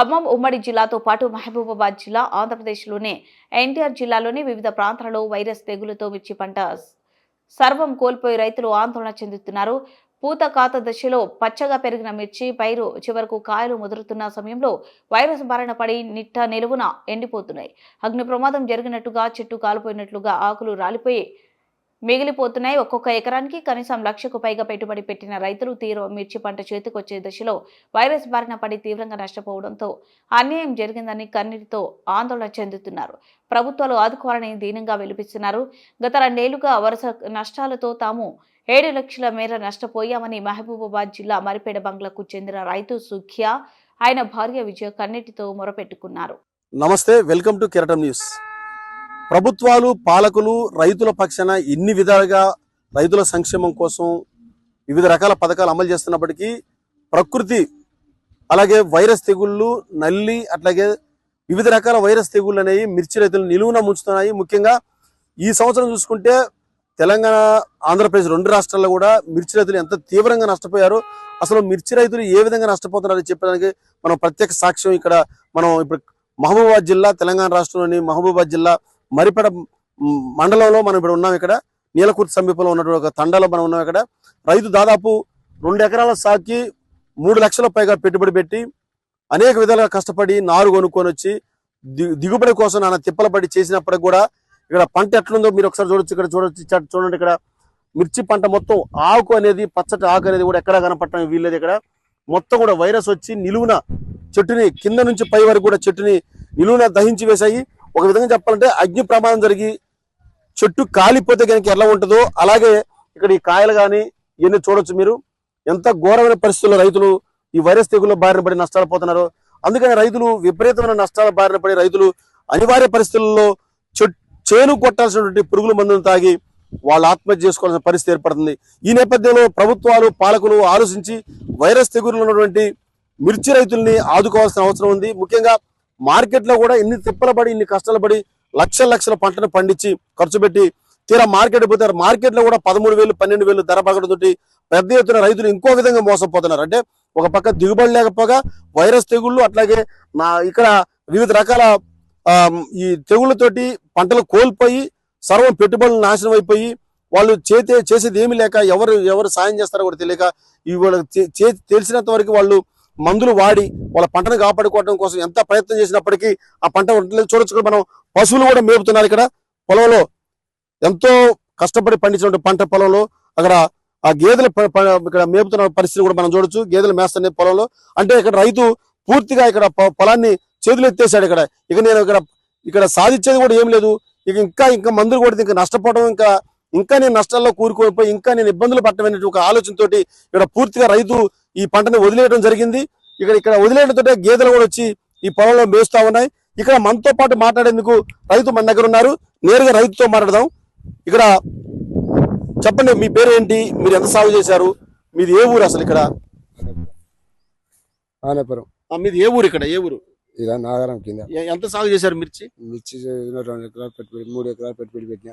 ఖమ్మం ఉమ్మడి జిల్లాతో పాటు మహబూబాబాద్ జిల్లా ఆంధ్రప్రదేశ్లోనే ఎన్టీఆర్ జిల్లాలోని వివిధ ప్రాంతాలలో వైరస్ తెగులతో మిర్చి పంట సర్వం కోల్పోయి రైతులు ఆందోళన చెందుతున్నారు. పూత కాత దశలో పచ్చగా పెరిగిన మిర్చి పైరు చివరకు కాయలు ముదురుతున్న సమయంలో వైరస్ బారిన పడి నిట్ట నిలువున ఎండిపోతున్నాయి. అగ్ని ప్రమాదం జరిగినట్టుగా చెట్టు కాలిపోయినట్లుగా ఆకులు రాలిపోయి మిగిలిపోతున్నాయి. ఒక్కొక్క ఎకరానికి కనీసం లక్షకు పైగా పెట్టుబడి పెట్టిన రైతులు తీవ్ర మిర్చి పంట చేతికొచ్చే దశలో వైరస్ బారిన పడి తీవ్రంగా నష్టపోవడంతో అన్యాయం జరిగిందని కన్నీటితో ఆందోళన చెందుతున్నారు. ప్రభుత్వాలు ఆదుకోవాలని దీనంగా విలిపిస్తున్నారు. గత రెండేళ్ళుగా వరుస నష్టాలతో తాము ఏడు లక్షల మేర నష్టపోయామని మహబూబాబాద్ జిల్లా మరిపేడ బంగ్లాకు చెందిన రైతు సుఖ్య ఆయన భార్య విజయ కన్నీటితో మొరపెట్టుకున్నారు. నమస్తే వెల్కమ్ టు కెరటం న్యూస్. ప్రభుత్వాలు పాలకులు రైతుల పక్షాన ఎన్ని విధాలుగా రైతుల సంక్షేమం కోసం వివిధ రకాల పథకాలు అమలు చేస్తున్నప్పటికీ ప్రకృతి అలాగే వైరస్ తెగుళ్ళు నల్లి అట్లాగే వివిధ రకాల వైరస్ తెగుళ్ళు అనేవి మిర్చి రైతులు నిలువున ముంచుతున్నాయి. ముఖ్యంగా ఈ సంవత్సరం చూసుకుంటే తెలంగాణ ఆంధ్రప్రదేశ్ రెండు రాష్ట్రాల్లో కూడా మిర్చి రైతులు ఎంత తీవ్రంగా నష్టపోయారో అసలు మిర్చి రైతులు ఏ విధంగా నష్టపోతున్నారని చెప్పడానికి మనం ప్రత్యక్ష సాక్ష్యం ఇక్కడ మనం ఇప్పుడు మహబూబాబాద్ జిల్లా తెలంగాణ రాష్ట్రంలోని మహబూబాబాద్ జిల్లా మరిపడ మండలంలో మనం ఇప్పుడు ఉన్నాం ఇక్కడ. నీలకూర్తి సమీపంలో ఉన్నటువంటి ఒక తండాలో మనం ఉన్నాం ఇక్కడ. రైతు దాదాపు రెండు ఎకరాల సాకి మూడు లక్షల పైగా పెట్టుబడి పెట్టి అనేక విధాలుగా కష్టపడి నారు కొనుక్కొని వచ్చి ది- దిగుబడి కోసం నాన్న తిప్పల పడి చేసినప్పటికి కూడా ఇక్కడ పంట ఎట్లుందో మీరు ఒకసారి చూడొచ్చు ఇక్కడ చూడొచ్చు చూడండి ఇక్కడ. మిర్చి పంట మొత్తం ఆకు అనేది పచ్చటి ఆకు అనేది కూడా ఎక్కడా కనపడటం వీల్లేదు ఇక్కడ. మొత్తం కూడా వైరస్ వచ్చి నిలువున చెట్టుని కింద నుంచి పై వరకు కూడా చెట్టుని నిలువున దహించి వేశాయి. ఒక విధంగా చెప్పాలంటే అగ్ని ప్రమాదం జరిగి చెట్టు కాలిపోతే కనుక ఎలా ఉంటుందో అలాగే ఇక్కడ ఈ కాయలు కానీ ఇవన్నీ చూడొచ్చు మీరు. ఎంత ఘోరమైన పరిస్థితుల్లో రైతులు ఈ వైరస్ తెగుల్లో బారిన పడి నష్టాలు పోతున్నారు. అందుకని రైతులు విపరీతమైన నష్టాల బారిన పడి రైతులు అనివార్య పరిస్థితుల్లో చేను కొట్టాల్సినటువంటి పురుగుల మందును తాగి వాళ్ళు ఆత్మహత్య చేసుకోవాల్సిన పరిస్థితి ఏర్పడుతుంది. ఈ నేపథ్యంలో ప్రభుత్వాలు పాలకులు ఆలోచించి వైరస్ తెగులు ఉన్నటువంటి మిర్చి రైతుల్ని ఆదుకోవాల్సిన అవసరం ఉంది. ముఖ్యంగా మార్కెట్లో కూడా ఇన్ని తిప్పలు పడి ఇన్ని కష్టాలు పడి లక్షల లక్షల పంటను పండించి ఖర్చు పెట్టి తీరా మార్కెట్ పోతారు మార్కెట్లో కూడా పదమూడు వేలు పన్నెండు వేలు ధర పగడంతో పెద్ద ఎత్తున రైతులు ఇంకో విధంగా మోసపోతున్నారు. అంటే ఒక పక్క దిగుబడి లేకపోగా వైరస్ తెగుళ్ళు అట్లాగే నా ఇక్కడ వివిధ రకాల ఈ తెగుళ్ళతోటి పంటలు కోల్పోయి సర్వం పెట్టుబడులు నాశనం అయిపోయి వాళ్ళు చేతే చేసేది ఏమీ లేక ఎవరు ఎవరు సాయం చేస్తారో కూడా తెలియక ఇవాళ వాళ్ళకి తెలిసినంత వరకు వాళ్ళు మందులు వాడి వాళ్ళ పంటను కాపాడుకోవడం కోసం ఎంత ప్రయత్నం చేసినప్పటికీ ఆ పంట చూడొచ్చు మనం పశువులు కూడా మేపుతున్నారు ఇక్కడ. పొలంలో ఎంతో కష్టపడి పండించినటువంటి పంట పొలంలో అక్కడ ఆ గేదెలు ఇక్కడ మేపుతున్న పరిస్థితి కూడా మనం చూడొచ్చు. గేదెలు మేస్తున్న పొలంలో. అంటే ఇక్కడ రైతు పూర్తిగా ఇక్కడ పొలాన్ని చేతులు ఎత్తేసాడు ఇక్కడ. ఇక నేను ఇక్కడ ఇక్కడ సాధించేది కూడా ఏం లేదు. ఇక ఇంకా ఇంకా మందులు కొడితే ఇంకా నష్టపోవడం ఇంకా ఇంకా నేను నష్టాల్లో కూరుకోపోయి ఇంకా నేను ఇబ్బందులు పట్టమనే ఒక ఆలోచనతోటి ఇక్కడ పూర్తిగా రైతు ఈ పంటని వదిలేయడం జరిగింది. ఇక్కడ ఇక్కడ వదిలేయడంతో గేదెలు కూడా వచ్చి ఈ పొలంలో మేస్తా ఉన్నాయి. ఇక్కడ మనతో పాటు మాట్లాడేందుకు రైతు మన దగ్గర ఉన్నారు. నేరుగా రైతుతో మాట్లాడదాం. ఇక్కడ చెప్పండి మీ పేరు ఏంటి మీరు ఎంత సాగు చేశారు? మీది ఏ ఊరు అసలు ఇక్కడ? ఆనేపురం. మీది ఏ ఊరు ఇక్కడ? ఏ ఊరు? ఇక నాగరం కింద. ఎంత సాగు చేశారు మిర్చి? మిర్చి చేసిన రెండు ఎకరాలు పెట్టుబడి మూడు ఎకరాలు పెట్టుబడి పెట్టిన.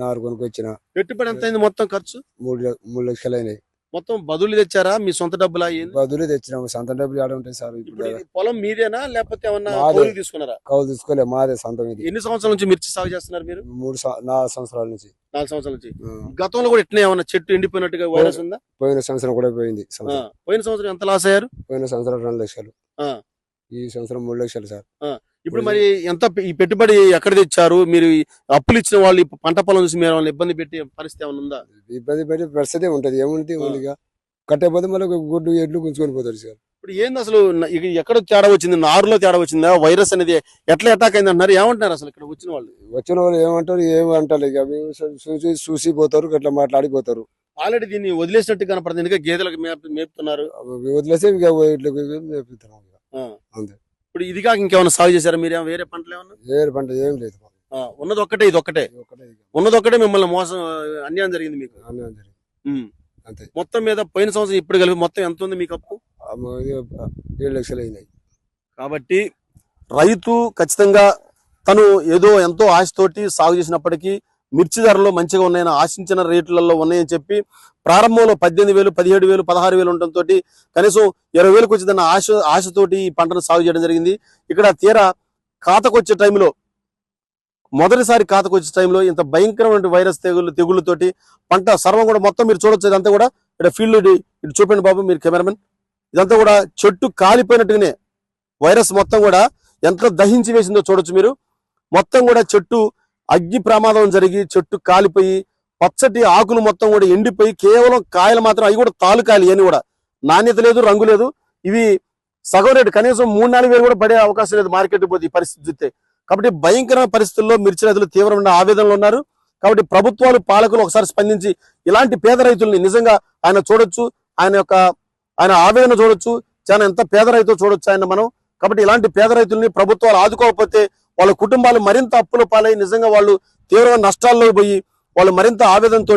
నారు కొనుక్కొచ్చిన. పెట్టుబడి ఎంత అయింది మొత్తం ఖర్చు? మూడు మూడు లక్షలు అయినాయి. మొత్తం బదులు తెచ్చారా? మీ సొంత డబ్బులా ఏంది బదులు తెచ్చినాము. సొంత డబ్బులు ఆడ ఉంటాయి సార్ ఇప్పుడు పొలం మీదేనా? లేకపోతే ఏమన్నా తీసుకున్నారా? కౌలు తీసుకోలే మాదే సొంతం ఇది. ఎన్ని సంవత్సరాల నుంచి మిర్చి సాగు చేస్తున్నారు మీరు? మూడు నాలుగు సంవత్సరాల నుంచి. నాలుగు సంవత్సరాల నుంచి. గతంలో కూడా ఇట్లా ఏమన్నా చెట్టు ఎండిపోయినట్టుగా వైరస్ ఉందా? పోయిన సంవత్సరం కూడా పోయింది పోయిన సంవత్సరం ఎంత లాస్ అయ్యారు? పోయిన సంవత్సరం రెండు లక్షలు. ఈ సంవత్సరం మూడు లక్షలు సార్. ఇప్పుడు మరి ఎంత ఈ పెట్టుబడి ఎక్కడ తెచ్చారు? మీరు అప్పులు ఇచ్చిన వాళ్ళు పంట పొలం చూసి మీరు ఇబ్బంది పెట్టే పరిస్థితి ఏమైనా ఉందా? ఇబ్బంది పెట్టి పరిస్థితి ఉంటది. ఏముంది? ఆ. ఇక కట్టకపోతే మళ్ళీ ఒక గుడ్డు ఎడ్లు గుంజుకొని పోతారు సార్. ఇప్పుడు ఏంది అసలు ఎక్కడ తేడా వచ్చింది? నారులో తేడా వచ్చిందా? వైరస్ అనేది ఎట్లా అటాక్ అయింది అంటున్నారు? ఏమంటున్నారు అసలు ఇక్కడ వచ్చిన వాళ్ళు? వచ్చిన వాళ్ళు ఏమంటారు? ఏమంటారు ఇక. చూసి చూసి పోతారు అట్లా మాట్లాడిపోతారు. ఆల్రెడీ దీన్ని వదిలేసినట్టు కనపడుతుంది. ఎందుకంటే గేదెలకు మేపు మేపుతున్నారు. వదిలేసి ఇక మేపుతున్నాం. అంతే. ఇప్పుడు ఇది కాక ఇంకేమైనా సాగు చేశారా మీరు వేరే పంటలు ఏమన్నా వేరే పంట ఏం లేదు. ఆ, ఉన్నది ఒక్కటే ఇది ఒక్కటే ఇది ఒకటే. ఉన్నది ఒక్కటే మిమ్మల్ని మోసం అన్యాయం జరిగింది మీకు అన్నం జరిగింది. ఉమ్. అంతే మొత్తం మీద పోయిన సంవత్సరం ఇప్పుడు కలిపి మొత్తం ఎంత ఉంది మీకు అప్పు ఇది ఏడు లక్షలు అయినాయి కాబట్టి రైతు ఖచ్చితంగా తను ఏదో ఎంతో ఆశతోటి సాగు చేసినప్పటికీ మిర్చి ధరలు మంచిగా ఉన్నాయని ఆశించిన రేట్లలో ఉన్నాయని చెప్పి ప్రారంభంలో పద్దెనిమిది వేలు పదిహేడు వేలు పదహారు వేలు ఉండటంతో కనీసం ఇరవై వేలకు వచ్చిందన్న ఆశ ఆశతోటి ఈ పంటను సాగు చేయడం జరిగింది. ఇక్కడ తీరా ఖాతకొచ్చే టైంలో మొదటిసారి ఖాతకొచ్చే టైంలో ఇంత భయంకరమైన వైరస్ తెగులు తెగుళ్ళతోటి పంట సర్వం కూడా మొత్తం మీరు చూడొచ్చు. ఇదంతా కూడా ఇక్కడ ఫీల్డ్ ఇటు చూపండి బాబు మీరు కెమెరామెన్. ఇదంతా కూడా చెట్టు కాలిపోయినట్టుగానే వైరస్ మొత్తం కూడా ఎంత దహించి వేసిందో చూడొచ్చు మీరు. మొత్తం కూడా చెట్టు అగ్ని ప్రమాదం జరిగి చెట్టు కాలిపోయి పచ్చటి ఆకులు మొత్తం కూడా ఎండిపోయి కేవలం కాయలు మాత్రం అవి కూడా తాలుకాయలు అని కూడా. నాణ్యత లేదు రంగు లేదు. ఇవి సగం రేటు కనీసం మూడు నాలుగు వేలు కూడా పడే అవకాశం లేదు మార్కెట్ పోతే ఈ పరిస్థితి చూస్తే. కాబట్టి భయంకరమైన పరిస్థితుల్లో మిర్చి రైతులు తీవ్రమైన ఆవేదనలో ఉన్నారు. కాబట్టి ప్రభుత్వాలు పాలకులు ఒకసారి స్పందించి ఇలాంటి పేద రైతుల్ని నిజంగా ఆయన చూడొచ్చు ఆయన యొక్క ఆయన ఆవేదన చూడొచ్చు చాలా ఎంత పేద రైతు చూడొచ్చు ఆయన మనం. కాబట్టి ఇలాంటి పేద రైతుల్ని ప్రభుత్వాలు ఆదుకోకపోతే వాళ్ళ కుటుంబాలు మరింత అప్పుల పాలై నిజంగా వాళ్ళు తీవ్రంగా నష్టాల్లో పోయి వాళ్ళు మరింత ఆవేదనతో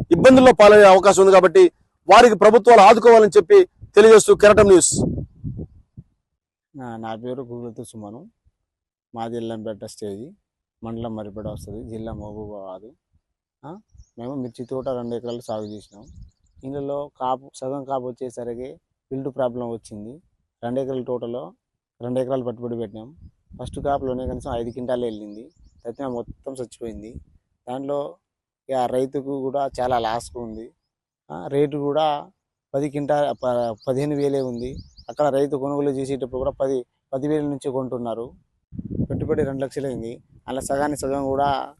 ఇబ్బందుల్లో పాలయ్యే అవకాశం ఉంది కాబట్టి వారికి ప్రభుత్వాలు ఆదుకోవాలని చెప్పి తెలియజేస్తూ కెరటం న్యూస్. నా- పేరు గుగులతు సుమను. మాది ఇల్లంపేట స్టేజి. మండలం మరిపేట వస్తుంది. జిల్లా మహబూబాబాద్. ఆ, మేము మిర్చి తోట రెండు ఎకరాలు సాగు చేసినాం. ఇందులో కాపు సగం కాపు వచ్చేసరికి ఫీల్డ్ ప్రాబ్లం వచ్చింది. రెండు ఎకరాల తోటలో రెండు ఎకరాలు పట్టుబడి పెట్టినాం. ఫస్ట్ క్రాప్లోనే కనీసం ఐదు క్వింటాలు వెళ్ళింది. అయితే మొత్తం చచ్చిపోయింది. దాంట్లో ఇక రైతుకు కూడా చాలా లాస్ ఉంది. ఆ, రేటు కూడా పది క్వింటా ప- పదిహేను వేలే ఉంది. అక్కడ రైతు కొనుగోలు చేసేటప్పుడు కూడా పది పదివేల నుంచి కొంటున్నారు. పెట్టుబడి రెండు లక్షలు అయింది అలా సగానికి సగం కూడా